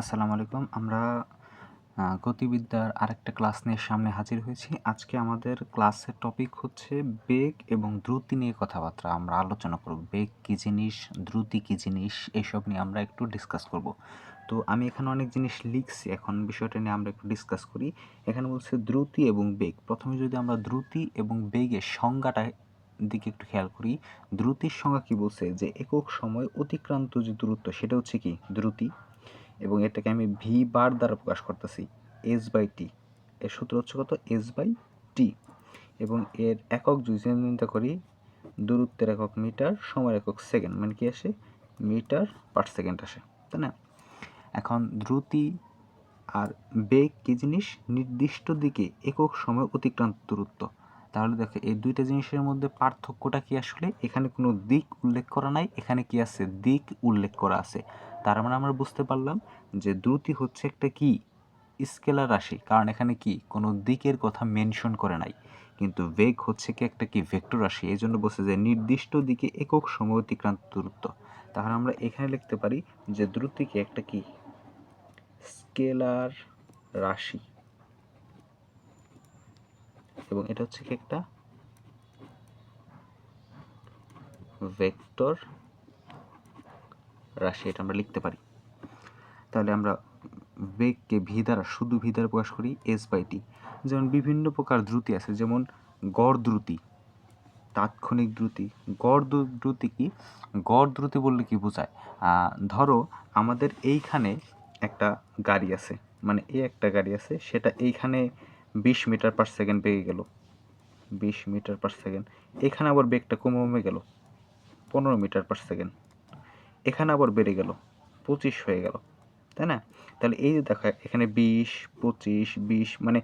আসসালামু আলাইকুম। আমরা গতিবিদ্যার আরেকটা ক্লাস নিয়ে সামনে হাজির হয়েছি। আজকে আমাদের ক্লাসের টপিক হচ্ছে বেগ এবং দ্রুতি নিয়ে কথাবার্তা। আমরা আলোচনা করব বেগ কী জিনিস, দ্রুতি কী জিনিস, এসব নিয়ে আমরা একটু ডিসকাস করব। তো আমি এখানে অনেক জিনিস লিখছি, এখন বিষয়টা নিয়ে আমরা একটু ডিসকাস করি। এখানে বলছে দ্রুতি এবং বেগ। প্রথমে যদি আমরা দ্রুতি এবং বেগের সংজ্ঞাটা দিকে একটু খেয়াল করি, দ্রুতির সংজ্ঞা কি বলছে? যে একক সময় অতিক্রান্ত যে দূরত্ব, সেটা হচ্ছে কি? দ্রুতি। এবং এটাকে আমি ভি বার দ্বারা প্রকাশ করতেছি এস বাই টি এর সূত্র হচ্ছে কত? এস বাই টি এবং এর একক যদি চিন্তা করি, দূরত্বের একক মিটার সময়ের একক সেকেন্ড মানে কি আসে? মিটার পার সেকেন্ড আসে, তাই না? এখন দ্রুতি আর বেগ কি জিনিস? নির্দিষ্ট দিকে একক সময় অতিক্রান্ত দূরত্ব। তাহলে দেখো, এই দুইটা জিনিসের মধ্যে পার্থক্যটা কি আসলে? এখানে কোনো দিক উল্লেখ করা নাই, এখানে কি আছে? দিক উল্লেখ করা আছে। তার মানে আমরা বুঝতে পারলাম যে দ্রুতি হচ্ছে একটা কি? স্কেলার রাশি। কারণ এখানে কি? কোনো দিকের কথা মেনশন করে নাই। কিন্তু বেগ হচ্ছে কি একটা কি? ভেক্টর রাশি। এই জন্য বলছে যে নির্দিষ্ট দিকে একক সময় অতিক্রান্ত দূরত্ব। তাহলে আমরা এখানে লিখতে পারি যে দ্রুতিকে একটা কি? স্কেলার রাশি। এবং এটা হচ্ছে কি একটা ভেক্টর রাশি, এটা আমরা লিখতে পারি। তাহলে আমরা বেগকে ভি দ্বারা, শুধু ভি দ্বারা প্রকাশ করি, এস বাই টি। যেমন বিভিন্ন প্রকার দ্রুতি আছে, যেমন গড় দ্রুতি, তাৎক্ষণিক দ্রুতি। গড় দ্রু- দ্রুতি কি? গড় দ্রুতি বললে কি বোঝায়? ধরো আমাদের এইখানে একটা গাড়ি আছে মানে এই একটা গাড়ি আছে, সেটা এইখানে বিশ মিটার পার সেকেন্ড বেগে গেল। বিশ মিটার পার সেকেন্ড এখানে আবার বেগটা কমে কমে গেল। পনেরো মিটার পার সেকেন্ড এখানে আবার বেড়ে গেল। পঁচিশ হয়ে গেল। তাই না? তাহলে এই যে দেখো, এখানে বিশ, পঁচিশ, বিশ মানে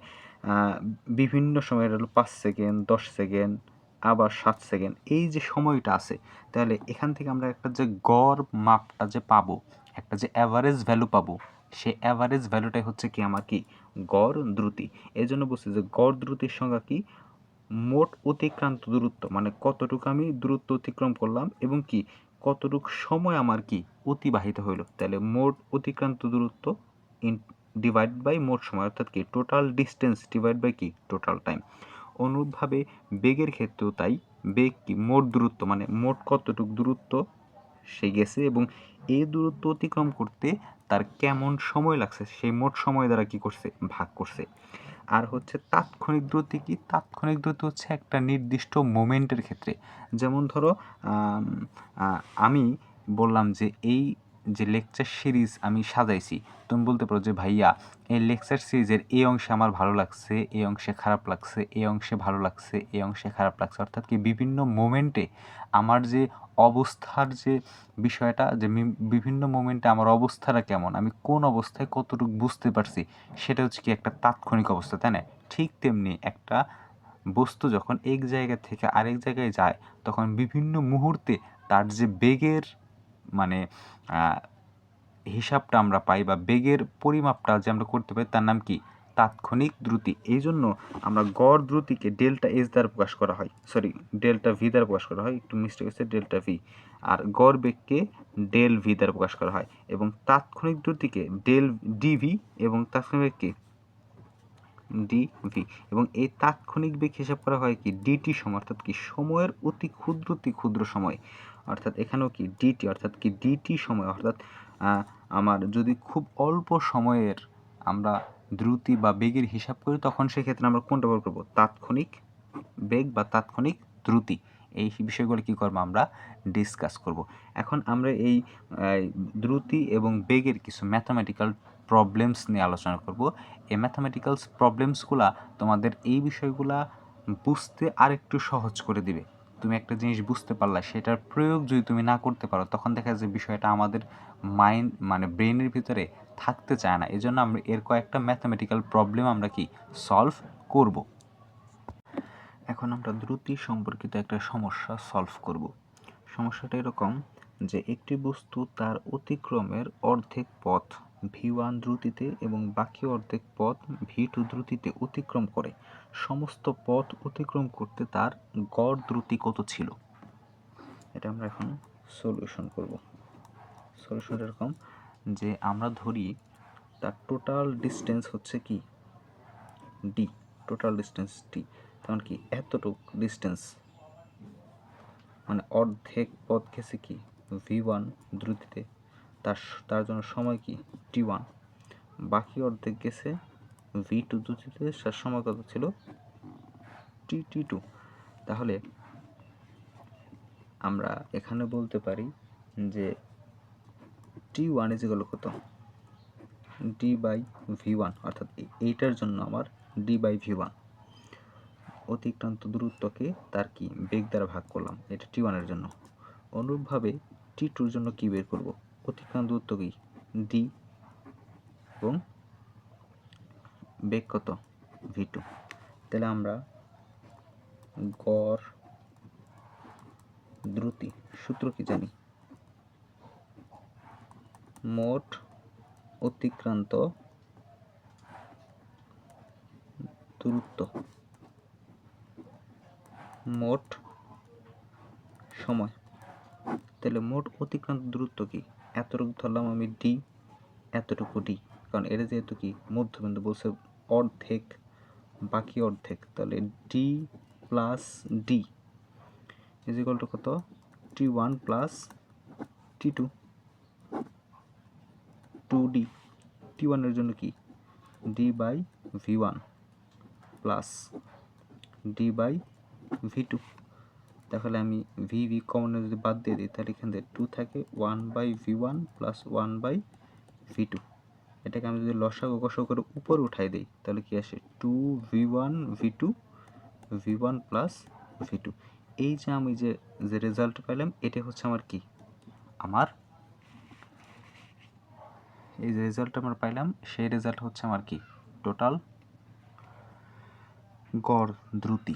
বিভিন্ন সময় হলো পাঁচ সেকেন্ড দশ সেকেন্ড আবার সাত সেকেন্ড এই যে সময়টা আছে, তাহলে এখান থেকে আমরা একটা যে গড় মাপটা যে পাবো, একটা যে অ্যাভারেজ ভ্যালু পাবো সেই অ্যাভারেজ ভ্যালুটাই হচ্ছে কি আমার কি? গড় দ্রুতি। এই জন্য বলছি যে গড় দ্রুতির সংজ্ঞা কি? মোট অতিক্রান্ত দূরত্ব মানে কতটুকু আমি দূরত্ব অতিক্রম করলাম এবং কি? কতটুকু সময় আমার কি অতিবাহিত হইল? তাহলে মোট অতিক্রান্ত দূরত্ব ইন ডিভাইড বাই মোট সময়, অর্থাৎ কি টোটাল ডিস্টেন্স ডিভাইড বাই কি? টোটাল টাইম অনুরূপভাবে বেগের ক্ষেত্রেও তাই, বেগ কি? মোট দূরত্ব মানে মোট কতটুকু দূরত্ব সে গেছে এবং এই দূরত্ব অতিক্রম করতে তার কেমন সময় লাগছে সেই মোট সময় দ্বারা কি করছে? ভাগ করছে। আর হচ্ছে তাৎক্ষণিক দ্রুতি কি? তাৎক্ষণিক দ্রুতি হচ্ছে একটা নির্দিষ্ট মোমেন্টের ক্ষেত্রে। যেমন ধরো আমি বললাম যে এই যে লেকচার সিরিজ আমি সাজাইছি, তুমি বলতে পারো যে, ভাইয়া, এই লেকচার সিরিজের এই অংশে আমার ভালো লাগছে, এই অংশে খারাপ লাগছে, এই অংশে ভালো লাগছে, এই অংশে খারাপ লাগছে। অর্থাৎ কি বিভিন্ন মোমেন্টে আমার যে অবস্থার যে বিষয়টা, যে বিভিন্ন মোমেন্টে আমার অবস্থাটা কেমন, আমি কোন অবস্থায় কতটুকু বুঝতে পারছি, সেটা হচ্ছে কি একটা তাৎক্ষণিক অবস্থা, তাই না? ঠিক তেমনি একটা বস্তু যখন এক জায়গা থেকে আরেক জায়গায় যায়, তখন বিভিন্ন মুহূর্তে তার যে বেগের মানে হিসাবটা আমরা পাই বা বেগের পরিমাপটা যে আমরা করতে পারি তার নাম কি? তাৎক্ষণিক দ্রুতি। এই জন্য আমরা গড় দ্রুতিকে ডেল্টা এস দ্বারা প্রকাশ করা হয়। সরি, ডেল্টা ভি দ্বারা প্রকাশ করা হয়। একটু মিস্টেক হচ্ছে ডেল্টা ভি আর গড় বেগকে ডেল ভি দ্বারা প্রকাশ করা হয় এবং তাৎক্ষণিক দ্রুতিকে ডেল ডিভি এবং তাৎক্ষণিক বেগকে ডিভি এবং এই তাৎক্ষণিক বেগ হিসাব করা হয় কি? ডিটি সময় অর্থাৎ কি? সময়ের অতি ক্ষুদ্র অতি ক্ষুদ্র সময়। অর্থাৎ এখানেও কি ডিটি অর্থাৎ কি ডিটি সময়, অর্থাৎ আমার যদি খুব অল্প সময়ের আমরা দ্রুতি বা বেগের হিসাব করি, তখন সেক্ষেত্রে আমরা কোনটা ব্যবহার করব? তাৎক্ষণিক বেগ বা তাৎক্ষণিক দ্রুতি। এই বিষয়গুলো কি করব আমরা? ডিসকাস করব। এখন আমরা এই দ্রুতি এবং বেগের কিছু ম্যাথামেটিক্যাল প্রবলেমস নিয়ে আলোচনা করব। এই ম্যাথামেটিক্যালস প্রবলেমসগুলা তোমাদের এই বিষয়গুলা বুঝতে আরেকটু সহজ করে দিবে। তুমি একটা জিনিস বুঝতে পারলা, সেটার প্রয়োগ যদি তুমি না করতে পারো, তখন দেখা যায় যে বিষয়টা আমাদের মাইন্ড মানে ব্রেনের ভিতরে থাকতে চায় না। এই জন্য আমরা, এর কয়েকটা ম্যাথামেটিক্যাল প্রবলেম আমরা কি সলভ করব। এখন আমরা দ্রুতি সম্পর্কিত একটা সমস্যা সলভ করব। সমস্যাটা এরকম যে একটি বস্তু তার অতিক্রমের অর্ধেক পথ ভি ওয়ান দ্রুতিতে এবং বাকি অর্ধেক পথ ভি টু দ্রুতিতে অতিক্রম করে। সমস্ত পথ অতিক্রম করতে তার গড় দ্রুতি কত ছিল? এটা আমরা এখন সলিউশন করব। সলিউশন এরকম যে আমরা ধরি তার টোটাল ডিস্টেন্স হচ্ছে কি? ডি টোটাল ডিস্টেন্স ডি তখন কি? এতটুক ডিস্টেন্স মানে অর্ধেক পথ গেছে কি? ভি ওয়ান দ্রুতিতে। তার তার জন্য সময় কি? টি ওয়ান বাকি অর্ধেক গেছে ভি টু দ্রুতিতে তার সময় কত ছিল? টি টি টু তাহলে আমরা এখানে বলতে পারি যে টি ওয়ান ইজ কত? ডি বাই ভি ওয়ান অর্থাৎ এইটার জন্য আমার ডি বাই ভি ওয়ান অতিক্রান্ত দূরত্বকে তার কি? বেগ দ্বারা ভাগ করলাম, এটা টি ওয়ানের জন্য। অনুরূপভাবে টি টুর জন্য কী বের করব? অতিক্রান্ত দূরত্ব কি ডি এবং বেগ কত? V two. তাহলে আমরা গড় দ্রুতি সূত্র কি জানি? মোট অতিক্রান্ত দূরত্ব মোট সময়। তাহলে মোট অতিক্রান্ত দূরত্ব কি? এতটুকু ধরলাম আমি ডি এতটুকু ডি কারণ এটা যেহেতু কি মধ্যবিন্দু বলছে অর্ধেক, বাকি অর্ধেক, তাহলে D plus D is equal to কত? T one plus T two two D T ওয়ানের জন্য কি? D by V one plus D by V two তাহলে আমি ভি ভি কমনে যদি বাদ দিয়ে দিই, তাহলে এখান থেকে টু থাকে one by V one plus one by V two এটাকে আমি যদি লসাগু গসাগু করে উপরে উঠাই দিই, তাহলে কি আসে? Two V one V two V one plus V two এই যে আমি যে যে রেজাল্ট পেলাম, এটা হচ্ছে আমার কি? আমার? এই যে রেজাল্ট আমরা পাইলাম, সেই রেজাল্ট হচ্ছে আমার কি? টোটাল গড় দ্রুতি।